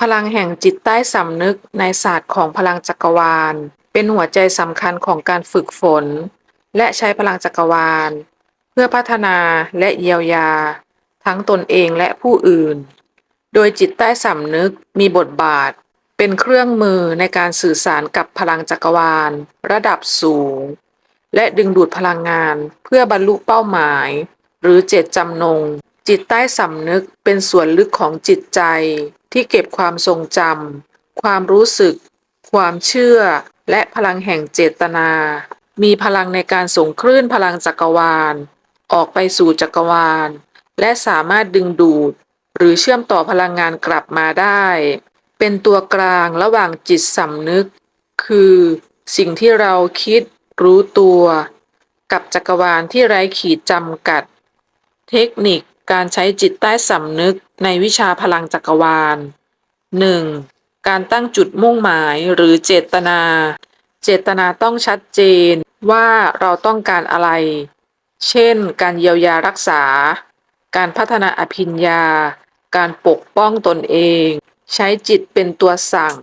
พลังแห่งจิตใต้สำนึกในศาสตร์ของพลังจักรวาล เป็นหัวใจสำคัญของการฝึกฝน และใช้พลังจักรวาล เพื่อพัฒนาและเยียวยา ทั้งตนเองและผู้อื่น โดยจิตใต้สำนึกมีบทบาท เป็นเครื่องมือในการสื่อสารกับพลังจักรวาล ระดับสูง และดึงดูดพลังงานเพื่อบรรลุเป้าหมาย หรือเจตจำนง จิตใต้สำนึกเป็นส่วนลึกของจิตใจ ที่เก็บความทรงจำความรู้สึก ความเชื่อ และพลังแห่งเจตนา มีพลังในการส่งคลื่นพลังจักรวาล ออกไปสู่จักรวาล และสามารถดึงดูด หรือเชื่อมต่อพลังงานกลับมาได้ เป็นตัวกลางระหว่างจิตสำนึก คือ สิ่งที่เราคิด รู้ตัว กับจักรวาลที่ไร้ขีดจำกัด เทคนิค การใช้จิตใต้สำนึกในวิชาพลังจักรวาล 1. การตั้งจุดมุ่งหมายหรือเจตนา เจตนาต้องชัดเจนว่าเราต้องการอะไร เช่น การเยียวยารักษา การพัฒนาอภิญญา การปกป้องตนเอง ใช้จิตเป็นตัวสั่ง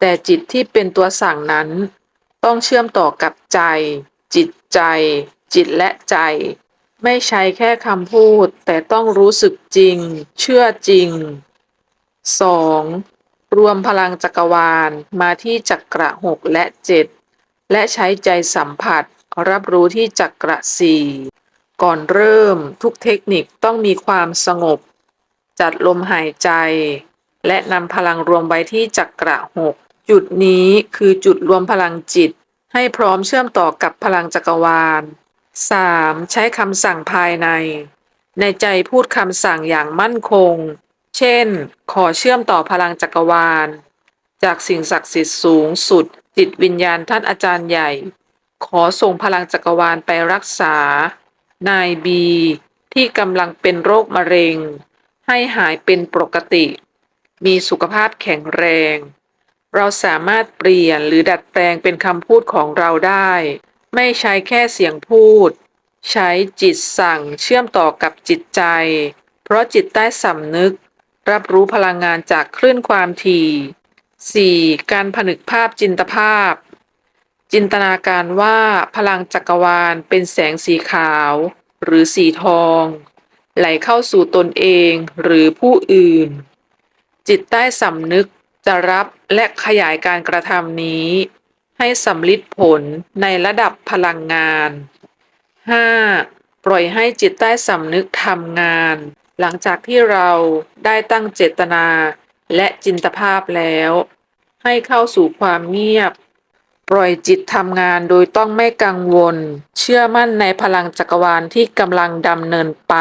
แต่จิตที่เป็นตัวสั่งนั้น ต้องเชื่อมต่อกับใจ จิตใจ จิตและใจ ไม่ใช้แค่คำพูด แต่ต้องรู้สึกจริง เชื่อจริง 2. รวมพลังจักรวาลมาที่จักระหกและเจ็ดและใช้ใจสัมผัส รับรู้ที่จักระสี่ก่อนเริ่มทุกเทคนิคต้องมีความสงบ จัดลมหายใจ และนำพลังรวมไว้ที่จักระหกจุดนี้คือจุดรวมพลังจิต ให้พร้อมเชื่อมต่อกับพลังจักรวาล 3. ใช้คำสั่งภายใน ในใจพูดคำสั่งอย่างมั่นคง เช่น ขอเชื่อมต่อพลังจักรวาล จากสิ่งศักดิ์สิทธิ์สูงสุด จิตวิญญาณท่านอาจารย์ใหญ่ ขอส่งพลังจักรวาลไปรักษา นายบี ที่กำลังเป็นโรคมะเร็ง ให้หายเป็นปกติ มีสุขภาพแข็งแรง เราสามารถเปลี่ยนหรือดัดแปลงเป็นคำพูดของเราได้ ไม่ใช้แค่เสียงพูด ใช้จิตสั่งเชื่อมต่อกับจิตใจ เพราะจิตใต้สำนึก รับรู้พลังงานจากคลื่นความถี่ 4. การผนึกภาพจินตภาพ จินตนาการว่าพลังจักรวาลเป็นแสงสีขาว หรือสีทอง ไหลเข้าสู่ตนเองหรือผู้อื่น จิตใต้สำนึกจะรับและขยายการกระทำนี้ ให้สำลิดผลในระดับพลังงาน 5. ปล่อยให้จิตใต้สำนึกทำงาน หลังจากที่เราได้ตั้งเจตนา และจินตภาพแล้ว ให้เข้าสู่ความเงียบ ปล่อยจิตทำงานโดยต้องไม่กังวล เชื่อมั่นในพลังจักรวาลที่กำลังดำเนินไป